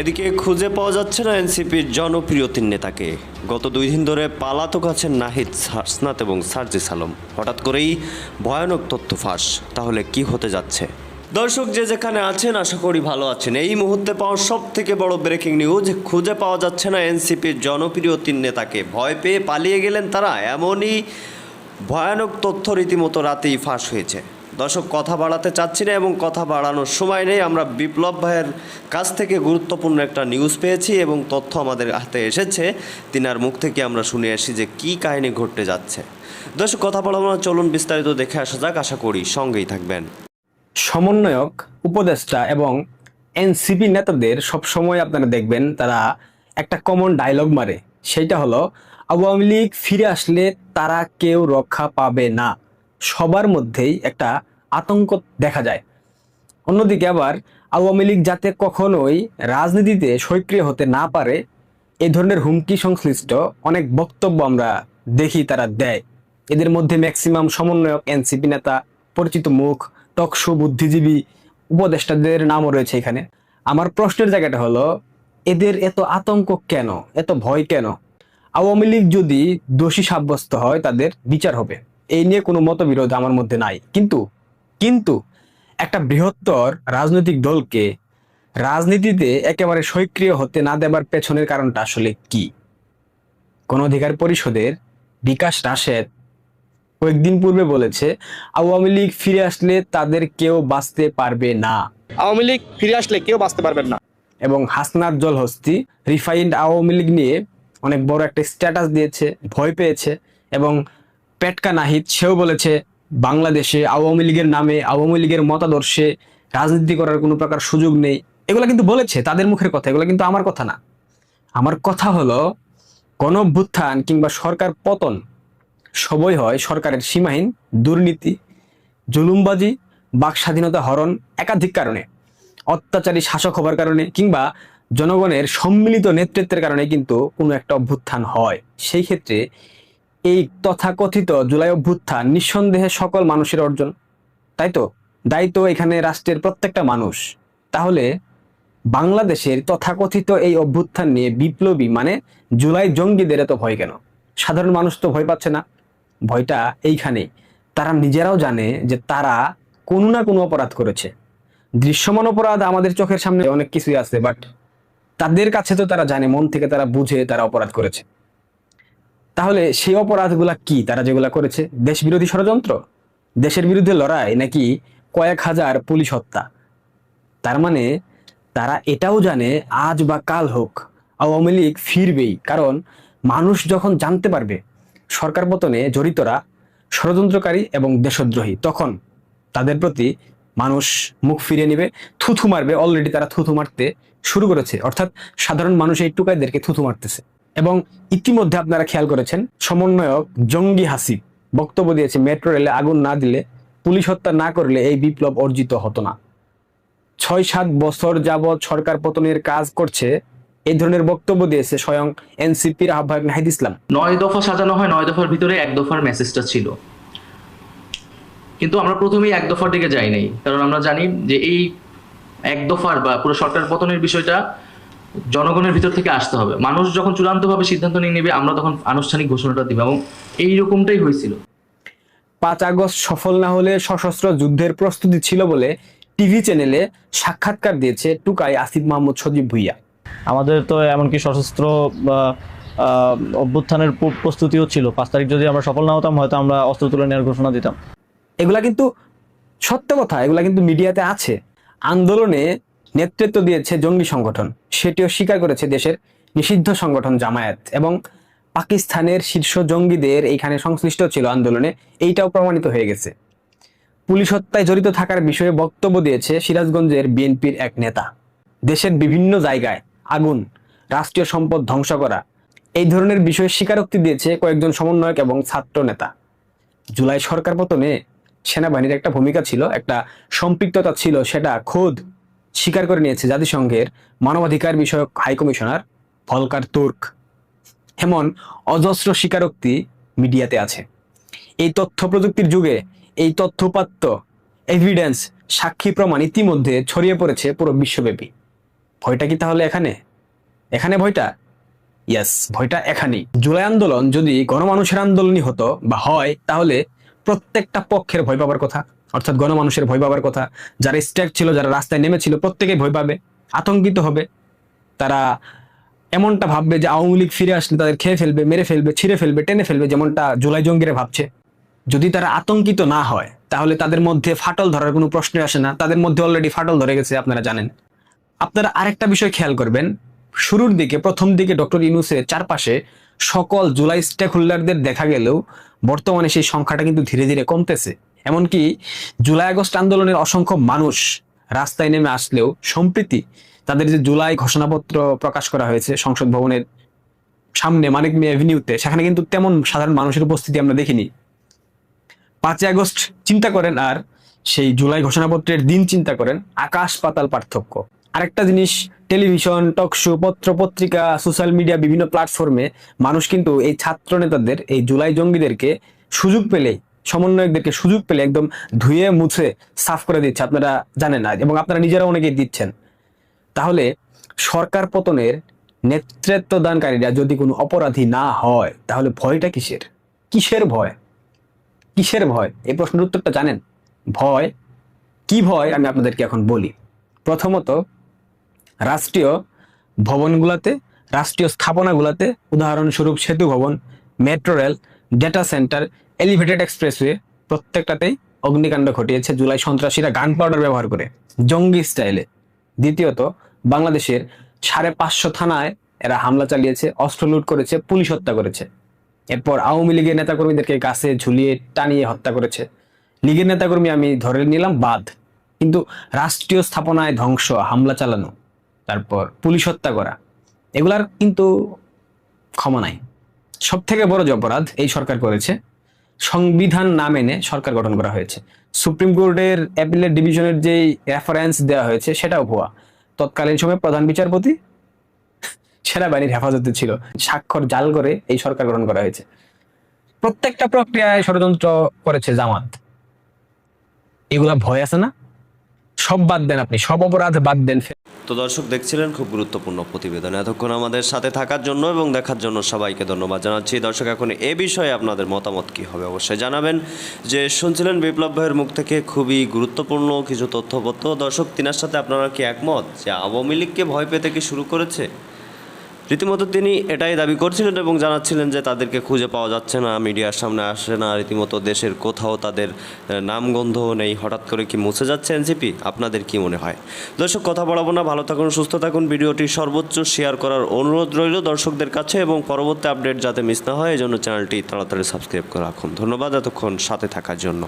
এদিকে খুঁজে পাওয়া যাচ্ছে না এনসিপির জনপ্রিয় তিন নেতাকে। গত দুই দিন ধরে পালাতক আছেন নাহিদ হাসনাত এবং সার্জিস আলম হঠাৎ করেই ভয়ানক তথ্য ফাঁস। তাহলে কি হতে যাচ্ছে? দর্শক, যে যেখানে আছেন, আশা করি ভালো আছেন। এই মুহূর্তে পাওয়া সব থেকে বড় ব্রেকিং নিউজ, খুঁজে পাওয়া যাচ্ছে না এনসিপির জনপ্রিয় তিন নেতাকে। ভয় পেয়ে পালিয়ে গেলেন তারা, এমনই ভয়ানক তথ্য রীতিমতো রাতেই ফাঁস হয়েছে। দর্শক, কথা বাড়াতে চাচ্ছি না এবং কথা বাড়ানোর সময় নেই। আমরা বিপ্লব ভাইয়ের কাছ থেকে গুরুত্বপূর্ণ একটা নিউজ পেয়েছি এবং তথ্য আমাদের হাতে এসেছে। তিনার মুখ থেকে আমরা শুনে আসি যে কী কাহিনী ঘটতে যাচ্ছে। দর্শক, কথা বাড়াবো না চলুন বিস্তারিত দেখে আসা যাক। আশা করি সঙ্গেই থাকবেন। সমন্বয়ক, উপদেষ্টা এবং এনসিপি নেতাদের সবসময় আপনারা দেখবেন, তারা একটা কমন ডায়লগ মারে। সেটা হলো, আওয়ামী লীগ ফিরে আসলে তারা কেউ রক্ষা পাবে না। সবার মধ্যেই একটা আতঙ্ক দেখা যায়। অন্যদিকে আবার আওয়ামী লীগ যাতে কখনোই রাজনীতিতে সক্রিয় হতে না পারে, এ ধরনের হুমকি সংশ্লিষ্ট অনেক বক্তব্য আমরা দেখি তারা দেয়। এদের মধ্যে ম্যাক্সিমাম সমন্বয়ক এনসিপি নেতা, পরিচিত মুখ, টকশো বুদ্ধিজীবী উপদেষ্টাদের নামও রয়েছে এখানে। আমার প্রশ্নের জায়গাটা হলো, এদের এত আতঙ্ক কেন? এত ভয় কেন? আওয়ামী লীগ যদি দোষী সাব্যস্ত হয়, তাদের বিচার হবে। এই নিয়ে কোনো মতবিরোধ আমার মধ্যে নাই। কিন্তু কিন্তু একটা বৃহত্তর রাজনৈতিক দলকে রাজনীতিতে একেবারে সক্রিয় হতে না দেবার পেছনের কারণটা আসলে কি? গণ অধিকার পরিষদের বিকাশ রাশেদ কয়েকদিন পূর্বে বলেছে আওয়ামী লীগ ফিরে আসলে তাদের কেউ বাঁচতে পারবে না। আওয়ামী লীগ ফিরে আসলে কেউ বাঁচতে পারবেন না। এবং হাসনাত জলহস্তি রিফাইন্ড আওয়ামী লীগ নিয়ে অনেক বড় একটা স্ট্যাটাস দিয়েছে ভয় পেয়েছে এবং পেটকা নাহিদ, সেও বলেছে, বাংলাদেশে আওয়ামী লীগের নামে, আওয়ামী লীগের মতাদর্শে রাজনীতি করার কোনো প্রকার সুযোগ নেই। এগুলো কিন্তু বলেছে, তাদের মুখের কথা, এগুলো কিন্তু আমার কথা না। আমার কথা হলো গণ অভ্যুত্থান কিংবা সরকার পতন সবই হয় সরকারের সীমাহীন দুর্নীতি, জুলুমবাজি বাক স্বাধীনতা হরণ একাধিক কারণে, অত্যাচারী শাসক হবার কারণে কিংবা জনগণের সম্মিলিত নেতৃত্বের কারণে কিন্তু কোনো একটা অভ্যুত্থান হয়। সেই ক্ষেত্রে এই তথাকথিত জুলাই অভ্যুত্থান নিঃসন্দেহে সকল মানুষের অর্জন, তাই তো? দায়িত্ব এখানে রাষ্ট্রের প্রত্যেকটা মানুষ। তাহলে বাংলাদেশের তথাকথিত এই অভ্যুত্থান নিয়ে বিপ্লবী মানে জুলাই জঙ্গিদের এত ভয় কেন? সাধারণ মানুষ তো ভয় পাচ্ছে না। ভয়টা এইখানেই। তারা নিজেরাও জানে যে তারা কোনো না কোনো অপরাধ করেছে। দৃশ্যমান অপরাধ আমাদের চোখের সামনে অনেক কিছুই আছে বাট তাদের কাছে তো তারা জানে, মন থেকে তারা বুঝে তারা অপরাধ করেছে। তাহলে সেই অপরাধগুলা কি? তারা যেগুলা করেছে দেশ বিরোধী ষড়যন্ত্র? দেশের বিরুদ্ধে লড়াই নাকি কয়েক হাজার পুলিশ হত্যা? তার মানে তারা এটাও জানে আজ বা কাল হোক, আওয়ামী লীগ ফিরবেই। কারণ মানুষ যখন জানতে পারবে, সরকার পতনে জড়িতরা ষড়যন্ত্রকারী এবং দেশদ্রোহী, তখন তাদের প্রতি মানুষ মুখ ফিরিয়ে নেবে, থুথু মারবে। অলরেডি তারা থুথু মারতে শুরু করেছে। অর্থাৎ সাধারণ মানুষ এই টুকাইদেরকে থুথু মারতেছে। এবং ইতিমধ্যে আপনারা খেয়াল করেছেন, সমন্বয়ক জঙ্গি হাসিব বক্তব্য দিয়েছে, মেট্রো রেলে আগুন না দিলে পুলিশ হত্যা না করলে এই বিপ্লব অর্জিত হতো না। ছয় সাত বছর যাবৎ সরকার পতনের কাজ করছে এই ধরনের বক্তব্য দিয়েছে স্বয়ং এনসিপির আহ্বায়ক নাহিদ ইসলাম। নয় দফা সাজানো হয়, নয় দফার ভিতরে এক দফার মেসেজটা ছিল। কিন্তু আমরা প্রথমেই এক দফার দিকে যাই নাই, কারণ আমরা জানি যে এই এক দফার বা পুরো সরকার পতনের বিষয়টা জনগণের ভিতর থেকে আসতে হবে। মানুষ যখন চূড়ান্তভাবে সিদ্ধান্ত নিয়ে নেবে আমরা তখন আনুষ্ঠানিক ঘোষণাটা দিব এবং এইরকমটাই হয়েছিল। পাঁচ আগস্ট সফল না হলে সশস্ত্র যুদ্ধের প্রস্তুতি ছিল বলে টিভি চ্যানেলে সাক্ষাৎকার দিয়েছে টুকাই আসিফ মাহমুদ সজীব ভুইয়া। আমাদের তো এমনকি সশস্ত্র অভ্যুত্থানের প্রস্তুতিও ছিল। পাঁচ তারিখ যদি আমরা সফল না হতাম হয়তো আমরা অস্ত্র তুলে নেওয়ার ঘোষণা দিতাম। এগুলা কিন্তু সত্য কথা এগুলা কিন্তু মিডিয়াতে আছে। আন্দোলনে নেতৃত্ব দিয়েছে জঙ্গি সংগঠন। সেটিও স্বীকার করেছে দেশের নিষিদ্ধ সংগঠন জামায়াত এবং পাকিস্তানের শীর্ষ জঙ্গিদের এইখানে সংশ্লিষ্ট ছিল আন্দোলনে। এইটাও প্রমাণিত হয়ে গেছে। পুলিশ হত্যায় জড়িত থাকার বিষয়ে বক্তব্য দিয়েছে সিরাজগঞ্জের বিএনপির এক নেতা। দেশের বিভিন্ন জায়গায় আগুন, রাষ্ট্রীয় সম্পদ ধ্বংস করা, এই ধরনের বিষয়ে স্বীকারোক্তি দিয়েছে কয়েকজন সমন্বয়ক এবং ছাত্র নেতা। জুলাই সরকার পতনে সেনাবাহিনীর একটা ভূমিকা ছিল, একটা সম্পৃক্ততা ছিল, সেটা খোদ স্বীকার করে নিয়েছে জাতিসংঘের মানবাধিকার বিষয়ক হাই কমিশনার ভলকার তুর্ক। এমন অজস্র স্বীকারোক্তি মিডিয়াতে আছে। এই তথ্য প্রযুক্তির যুগে এই তথ্যপাত্য এভিডেন্স সাক্ষী প্রমাণ ইতিমধ্যে ছড়িয়ে পড়েছে পুরো বিশ্বব্যাপী। ভয়টা কি তাহলে এখানে? এখানে ভয়টা? ইয়েস ভয়টা এখানেই। জুলাই আন্দোলন যদি গণমানুষের আন্দোলনই হতো বা হয়, তাহলে প্রত্যেকটা পক্ষের ভয় পাবার কথা। অর্থাৎ গণমানুষের ভয় পাবার কথা। যারা স্ট্যাক ছিল, যারা রাস্তায় নেমেছিল, প্রত্যেকেই ভয় পাবে, আতঙ্কিত হবে। তারা এমনটা ভাববে যে আওয়ামী লীগ ফিরে আসলে তাদের খেয়ে ফেলবে, মেরে ফেলবে, ছিঁড়ে ফেলবে, টেনে ফেলবে যেমনটা জুলাই জঙ্গিরা ভাবছে। যদি তারা আতঙ্কিত না হয়, তাহলে তাদের মধ্যে ফাটল ধরার কোনো প্রশ্ন আসে না। তাদের মধ্যে অলরেডি ফাটল ধরে গেছে, আপনারা জানেন। আপনারা আরেকটা বিষয় খেয়াল করবেন। শুরুর দিকে, প্রথম দিকে ডক্টর ইউনুসের চারপাশে সকল জুলাই স্টেক হোল্ডারদের দেখা গেলেও বর্তমানে সেই সংখ্যাটা কিন্তু ধীরে ধীরে কমতেছে। এমনকি জুলাই আগস্ট আন্দোলনের অসংখ্য মানুষ রাস্তায় নেমে আসলেও সম্প্রীতি তাদের যে জুলাই ঘোষণাপত্র প্রকাশ করা হয়েছে সংসদ ভবনের সামনে মানিক মে অ্যাভিনিউতে সেখানে কিন্তু তেমন সাধারণ মানুষের উপস্থিতি আমরা দেখিনি। পাঁচই আগস্ট চিন্তা করেন আর সেই জুলাই ঘোষণাপত্রের দিন চিন্তা করেন আকাশ পাতাল পার্থক্য। আরেকটা জিনিস, টেলিভিশন, টক শো, পত্র, পত্রিকা, সোশ্যাল মিডিয়া, বিভিন্ন প্ল্যাটফর্মে মানুষ কিন্তু এই ছাত্র নেতাদের, এই জুলাই জঙ্গিদেরকে সুযোগ পেলেই সমন্বয়কদেরকে সুযোগ পেলে একদম ধুয়ে মুছে সাফ করে দিচ্ছে, আপনারা জানেন না। এবং আপনারা নিজেরা অনেকেই দিচ্ছেন। তাহলে সরকার পতনের নেতৃত্বদানকারীরা যদি কোনো অপরাধী না হয়, তাহলে ভয়টা কিসের? কিসের ভয়? কিসের ভয়? এই প্রশ্নের উত্তরটা জানেন? ভয়? কি ভয়? আমি আপনাদেরকে এখন বলি। প্রথমত, রাষ্ট্রীয় ভবনগুলোতে, রাষ্ট্রীয় স্থাপনাগুলোতে, উদাহরণস্বরূপ সেতু ভবন, metro rail data centre elevated expressway প্রত্যেকটাতেই অগ্নিকাণ্ড ঘটিয়েছে জুলাই সন্ত্রাসীরা গান পাউডার ব্যবহার করে, জঙ্গি স্টাইলে দ্বিতীয়ত, বাংলাদেশের সাড়ে পাঁচশো থানায় এরা হামলা চালিয়েছে, অস্ত্র লুট করেছে, পুলিশ হত্যা করেছে। এরপর আওয়ামী লীগের নেতাকর্মীদেরকে গাছে ঝুলিয়ে টানিয়ে হত্যা করেছে। লীগের নেতাকর্মী আমি ধরে নিলাম বাদ, কিন্তু রাষ্ট্রীয় স্থাপনায় ধ্বংস, হামলা চালানো, তারপর পুলিশ হত্যা করা, এগুলার কিন্তু ক্ষমা নাই। সব থেকে বড় যে অপরাধ এই সরকার করেছে সংবিধান না মেনে সরকার গঠন করা হয়েছে। সুপ্রিম কোর্টের অ্যাপিলেট ডিভিশনের যে রেফারেন্স দেওয়া হয়েছে, সেটাও ভুয়া। তৎকালীন সময় প্রধান বিচারপতি সেনাবাহিনীর হেফাজতে ছিল। স্বাক্ষর জাল করে এই সরকার গঠন করা হয়েছে। প্রত্যেকটা প্রক্রিয়ায় ষড়যন্ত্র করেছে জামাত। এগুলা ভয় আছে না? সব বাদ দেন আপনি, সব অপরাধ বাদ দেন। তো দর্শক দেখছিলেন খুব গুরুত্বপূর্ণ প্রতিবেদন। এতক্ষণ আমাদের সাথে থাকার জন্য এবং দেখার জন্য সবাইকে ধন্যবাদ জানাচ্ছি। দর্শক, এখন এ বিষয়ে আপনাদের মতামত কী হবে অবশ্যই জানাবেন। যে শুনছিলেন বিপ্লব ভাইয়ের মুখ থেকে খুবই গুরুত্বপূর্ণ কিছু তথ্যপত্র। দর্শক, তিনার সাথে আপনারা কি একমত যে আওয়ামী লীগকে ভয় পেতে কি শুরু করেছে? রীতিমতো তিনি এটাই দাবি করছিলেন এবং জানাচ্ছিলেন যে তাদেরকে খুঁজে পাওয়া যাচ্ছে না, মিডিয়ার সামনে আসে না, রীতিমতো দেশের কোথাও তাদের নামগন্ধ নেই। হঠাৎ করে কি মুছে যাচ্ছে এনসিপি? আপনাদের কি মনে হয়? দর্শক, কথা বলাবো না, ভালো থাকুন, সুস্থ থাকুন। ভিডিওটি সর্বোচ্চ শেয়ার করার অনুরোধ রইল দর্শকদের কাছে এবং পরবর্তী আপডেট যাতে মিস না হয়, এই জন্য চ্যানেলটি তাড়াতাড়ি সাবস্ক্রাইব করে রাখুন। ধন্যবাদ এতক্ষণ সাথে থাকার জন্য।